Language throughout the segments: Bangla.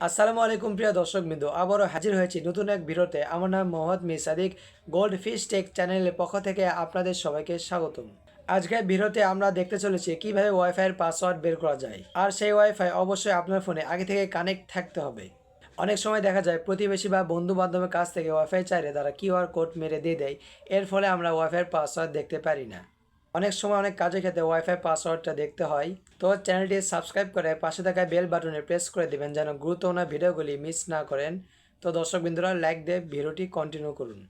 আসসালামু আলাইকুম প্রিয় দর্শক বিন্দু আবারও হাজির হয়েছি নতুন এক ভিডিওতে। আমার নাম Mohammad Misadiq gold fish tech চ্যানেলের পক্ষ থেকে আপনাদের সবাইকে স্বাগতম। আজকের ভিডিওতে আমরা দেখতে চলেছি কীভাবে ওয়াইফাইয়ের পাসওয়ার্ড বের করা যায়। আর সেই ওয়াইফাই অবশ্যই আপনার ফোনে আগে থেকে কানেক্ট থাকতে হবে। অনেক সময় দেখা যায় প্রতিবেশী বা বন্ধু বান্ধবের কাছ থেকে ওয়াইফাই চাইলে তারা কিউআর কোড মেরে দিয়ে দেয়। এর ফলে আমরা ওয়াইফাইয়ের পাসওয়ার্ড দেখতে পারি না। অনেক সময় অনেক কাজের ক্ষেত্রে ওয়াইফাই পাসওয়ার্ডটা দেখতে হয়। তো চ্যানেলটি সাবস্ক্রাইব করে পাশে থাকা বেল বাটনে প্রেস করে দিবেন যেন গুরুত্বপূর্ণ ভিডিওগুলি মিস না করেন। তো দর্শক বিন্দুরা লাইক দিয়ে ভিডিওটি কন্টিনিউ করুন।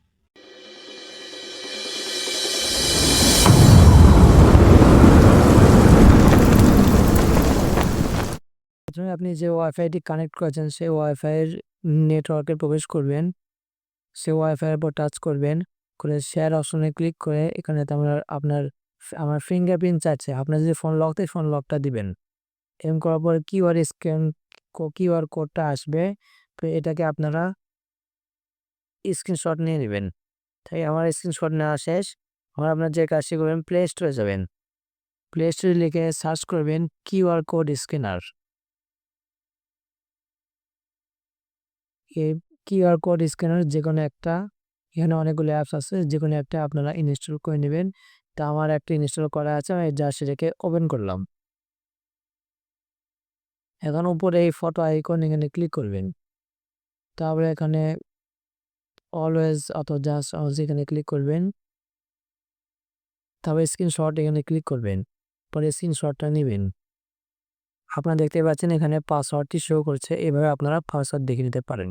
প্রথমে আপনি যে ওয়াইফাইটি কানেক্ট করেছেন, সেই ওয়াইফাইয়ের নেটওয়ার্কে প্রবেশ করবেন। সে ওয়াইফাইয়ের উপর টাচ করবেন। করে শেয়ার অপশনে ক্লিক করে এখানে আপনার আপনার আমার ফিঙ্গারপ্রিন্ট চাচ্ছে আপনার যদি ফোন লক ফোন লকটা দিবেন। এরকম করার পরে কিউআর স্ক্যান কিউআর কোডটা আসবে, তো এটাকে আপনারা স্ক্রিনশট নিয়ে নেবেন। তাই আমার স্ক্রিনশট নেওয়া শেষ। আমার আপনার যে কাজটি করবেন প্লে স্টোরে যাবেন। প্লে স্টোরে লিখে সার্চ করবেন কিউআর কোড স্ক্যানার এই কিউআর কোড স্ক্যানার যে কোনো একটা, এখানে অনেকগুলো অ্যাপস আছে যে কোনো একটা আপনারা ইনস্টল করে নেবেন। তা আমার একটা ইনস্টল করা আছে, আমি যা সেটাকে ওপেন করলাম। এখন উপরে এই ফটো আইকন এখানে ক্লিক করবেন। তারপরে এখানে অলওয়েজ অথবা জাস্ট এখানে ক্লিক করবেন। তারপরে স্ক্রিনশট এখানে ক্লিক করবেন। পরে স্ক্রিনশটটা নেবেন। আপনারা দেখতে পাচ্ছেন এখানে পাসওয়ার্ডটি শো করছে। এভাবে আপনারা পাসওয়ার্ড দেখে নিতে পারেন।